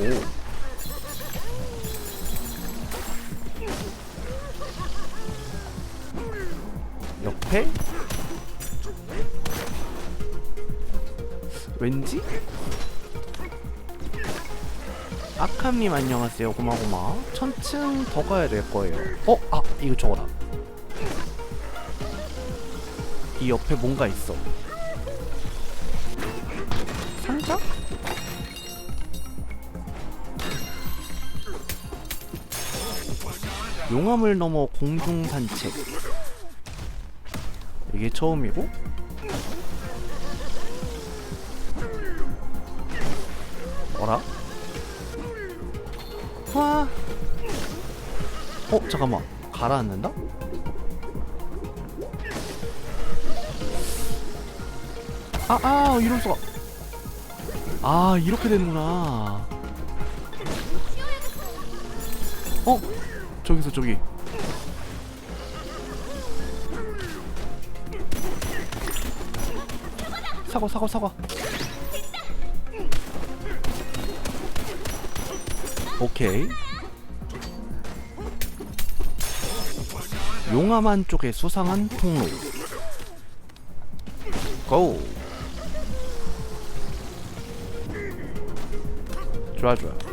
오. 옆에? 왠지? 아캄님 안녕하세요 고마고마 천층 더 가야 될 거예요 어? 아 이거 저거다 이 옆에 뭔가 있어 용암을 넘어 공중 산책 이게 처음이고 어라? 와. 어 잠깐만 가라앉는다? 아, 아, 이럴 수가. 아, 이렇게 되는구나. 어? 저기서 저기. 사과, 사과, 사과. 오케이. 용암안 쪽에 수상한 통로. 고. 좋아 좋아.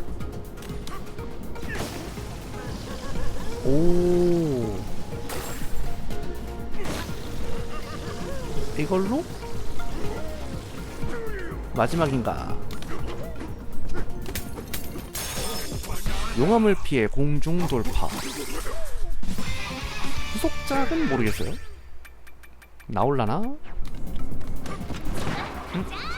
오. 이걸로 마지막인가? 용암을 피해 공중 돌파. 후속작은 모르겠어요. 나올라나? 응? 잠깐만.